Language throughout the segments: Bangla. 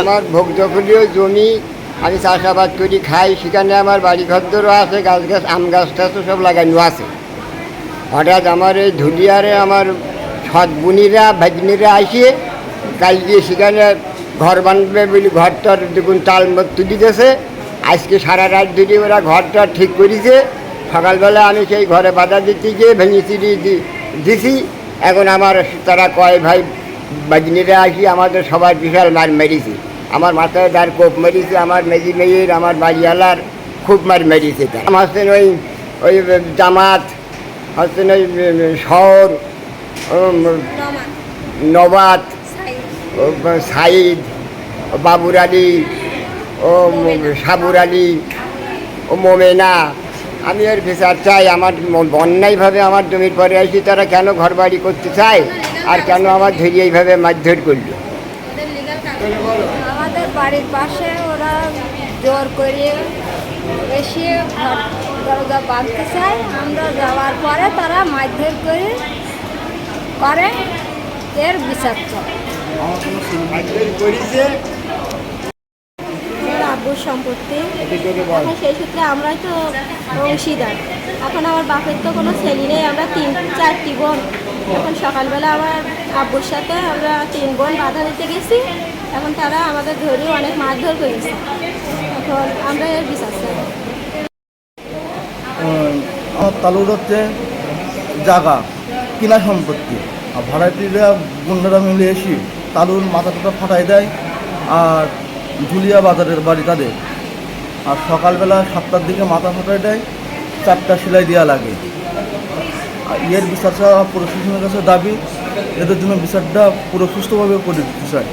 আমার ভোগদখলীয় জমি, আমি চাষাবাদ করি, খাই, সেখানে আমার বাড়ি ঘরদরও আছে, গাছ গাছ, আম গাছ টাছও সব লাগানো আছে। হঠাৎ আমার এই ধুলিয়ারে আমার সৎ বুনিরা, ভাগ্নিরা আসিয়ে গিয়ে সেখানে ঘর বানবে বলে ঘরটার দেখুন তাল তুলি গেছে আজকে সারা রাত ধরে ওরা ঘরটা ঠিক করেছে। সকালবেলা আমি সেই ঘরে বাধা দিতে গিয়ে ভেঙে চিড়ি দিছি। এখন আমার তারা কয় ভাই বাজনিরা আসি, আমাদের সবার বিশাল মার মেরেছে। আমার মাথায় দাঁড় কোপ মেরেছে, আমার মেজি মেয়ের, আমার বাড়িওয়ালার খুব মার মেরেছে তারা। হচ্ছেন ওই ওই জামাত হচ্ছেন ওই শহর নবাত, সাইদ, বাবুর আলী ও, সাবুর আলী, ও, মোমেনা আমি এর বিচার চাই আমার অন্যায়ভাবে আমার জমির পরে আসি তারা কেন ঘর বাড়ি করতে চায়? আর কেন আমার ধরি এইভাবে মারধর করল? আমাদের বাড়ির পাশে ওরা জোর করে এসে দরজা বাঁধতে চায়। আমরা যাওয়ার পরে তারা মারধর করে করে এর বিচার আমার আব্বুর সম্পত্তি। এখন সেই সূত্রে আমরাই তো অংশীদার। এখন আমার বাপের তো কোনো ছেলে নেই আমরা তিন চারটি বোন। এখন সকালবেলা আমার আব্বুর সাথে আমরা তিন বোন বাধা দিতে গেছি। এখন তারা আমাদের ধরে অনেক মারধর করেছে। এখন আমরা এর বিচার চাই। আমার তালুর হচ্ছে জাগা কিনা সম্পত্তি। আর ভাড়াটিরা বন্ধুরা মিলে এসে তালুর মাথাটা ফাটাই দেয়। আর ঝুলিয়া বাজারের বাড়ি তাদের। আর সকালবেলা সাতটার দিকে মাথা ফাটাই দেয় চারটা সেলাই দেওয়া লাগে। আর ইয়ের বিচারটা প্রশাসনের কাছে দাবি, এদের জন্য বিচারটা পুরো সুস্থভাবে করে দিতে চায়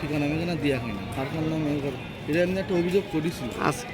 ঠিকানা আমি কেন দেওয়া হয় না কারখানার নামে এটা আমি একটা অভিযোগ করেছি আচ্ছা